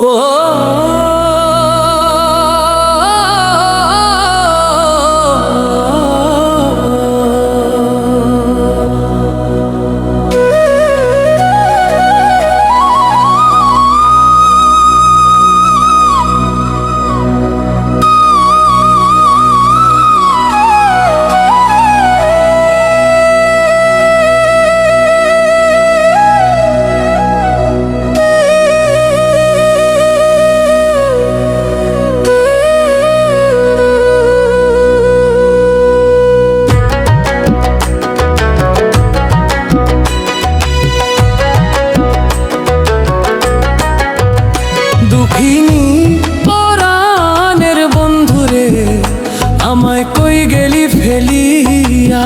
Oh! ফেলিয়া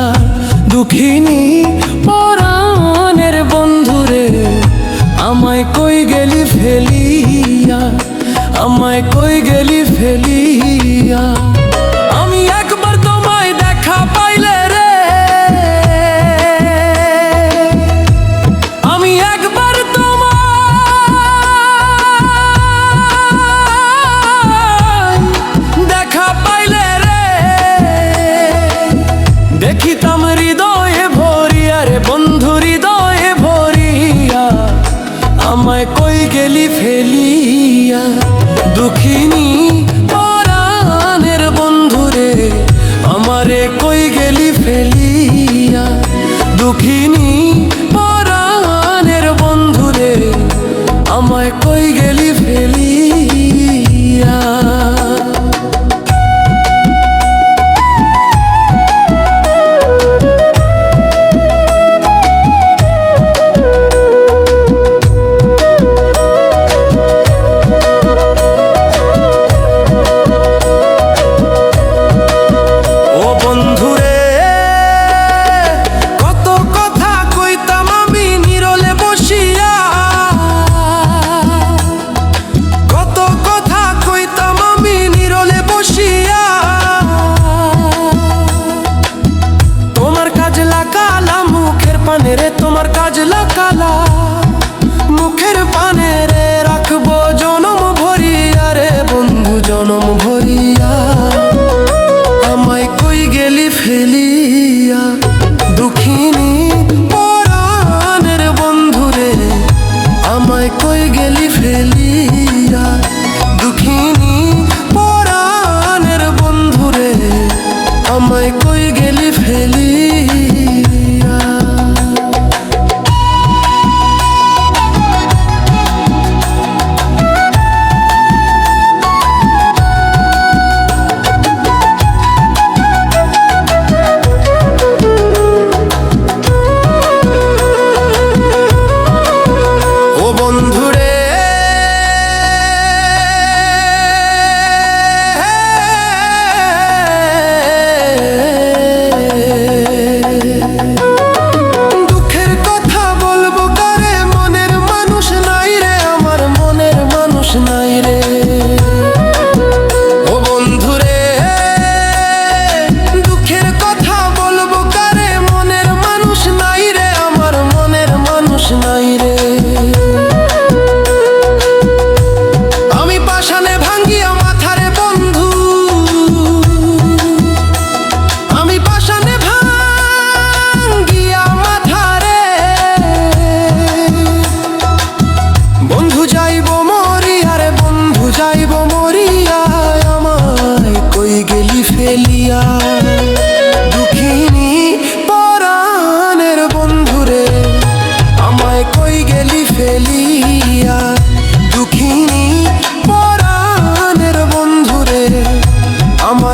দুঃখিনী পরাণের বন্ধুরে আমায় কই গেলি ফেলিয়া আমায় কই গেলি ফেলিয়া? আমায় কই গে? রে তোমার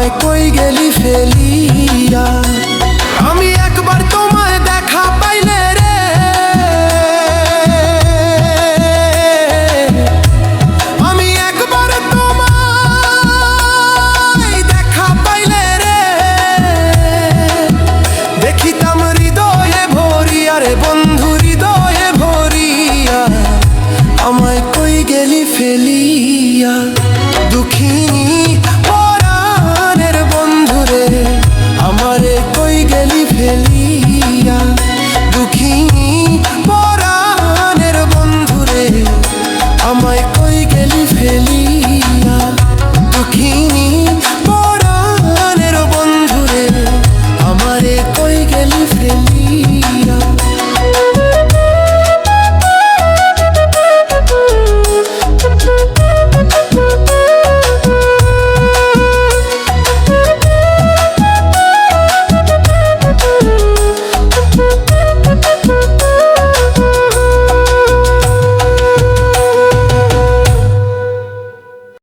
Ai, coi, geli, felia